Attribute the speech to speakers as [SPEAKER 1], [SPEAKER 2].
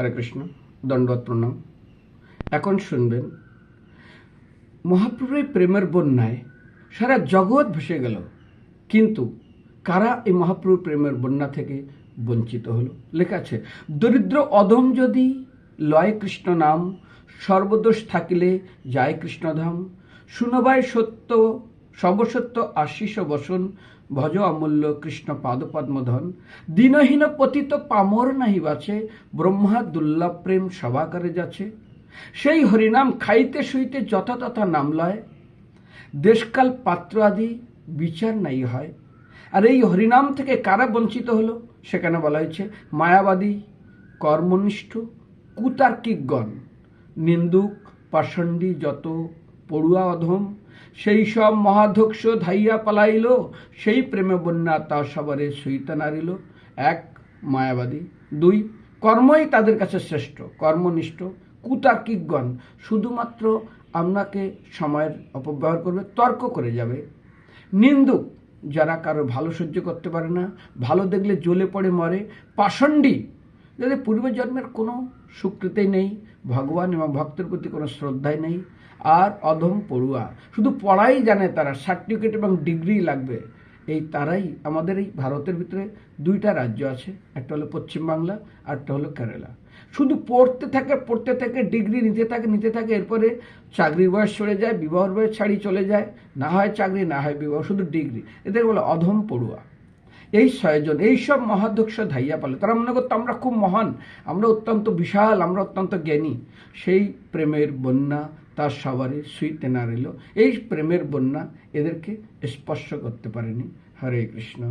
[SPEAKER 1] হরে কৃষ্ণ দণ্ডবত প্রণাম। এখন শুনবেন, মহাপ্রভুর প্রেমের বন্যায় সারা জগৎ ভেসে গেল, কিন্তু কারা এই মহাপ্রভুর প্রেমের বন্যা থেকে বঞ্চিত হলো? লেখা আছে, দরিদ্র অধম যদি লয় কৃষ্ণ নাম, সর্বদোষ থাকিলে যায় কৃষ্ণধাম। শুনবায় সত্য সর্বসত্য আশিস বসন ভজ অমূল্য কৃষ্ণ পাদপদ্মধন দীনহীন পতিত পামর নাহি বাছে, ব্রহ্মা দুর্লভ প্রেম সভা করে যাচ্ছে সেই হরিনাম খাইতে শুইতে যথা তথা নাম লয়। দেশকাল পাত্র আদি বিচার নাই হয়। আর এই হরিনাম থেকে কারা বঞ্চিত হলো, সেখানে বলা হয়েছে, মায়াবাদী, কর্মনিষ্ঠ, কুতার্কিকগণ। নিন্দুক, পাষণ্ডী, যত পড়ুয়া অধম সেই সব মহাধ্যক্ষ ধাইয়া পালাইল, সেই প্রেমে বন্যা তা সবারে সইতে নারিল। এক, মায়াবাদী। দুই, কর্মই তাদের কাছে শ্রেষ্ঠ, কর্মনিষ্ঠ, কুতার্কিকগণ। শুধুমাত্র আপনাকে সময়ের অপব্যবহার করবে, তর্ক করে যাবে। নিন্দুক, যারা কারও ভালো সহ্য করতে পারে না, ভালো দেখলে জ্বলে পড়ে মরে। পাষণ্ডী, যাদের পূর্বজন্মের কোনো স্বীকৃতি নেই, ভগবান এবং ভক্তের প্রতি কোনো শ্রদ্ধাই নেই আর অধম পড়ুয়া। শুধু পড়াই জানে তারা সার্টিফিকেট এবং ডিগ্রি লাগবে। এই তারাই আমাদের এই ভারতের ভিতরে দুইটা রাজ্য আছে, একটা হলো পশ্চিমবাংলা আর একটা হলো কেরালা। শুধু পড়তে থাকে পড়তে থাকে ডিগ্রি নিতে থাকে নিতে থাকে, এরপরে চাকরির বয়স চলে যায়, বিবাহর বয়স ছাড়ি চলে যায়, না হয় চাকরি, না হয় বিবাহ, শুধু ডিগ্রি এদের বলে অধম পড়ুয়া। এই ছয়জন এইসব মহাধ্যক্ষ ধাইয়া পালে। তারা মনে করতো আমরা খুব মহান, আমরা অত্যন্ত বিশাল, আমরা অত্যন্ত জ্ঞানী। সেই প্রেমের বন্যা তার সবারই সুইতে না রইল এই প্রেমের বন্যা এদেরকে স্পর্শ করতে পারেনি। হরে কৃষ্ণ।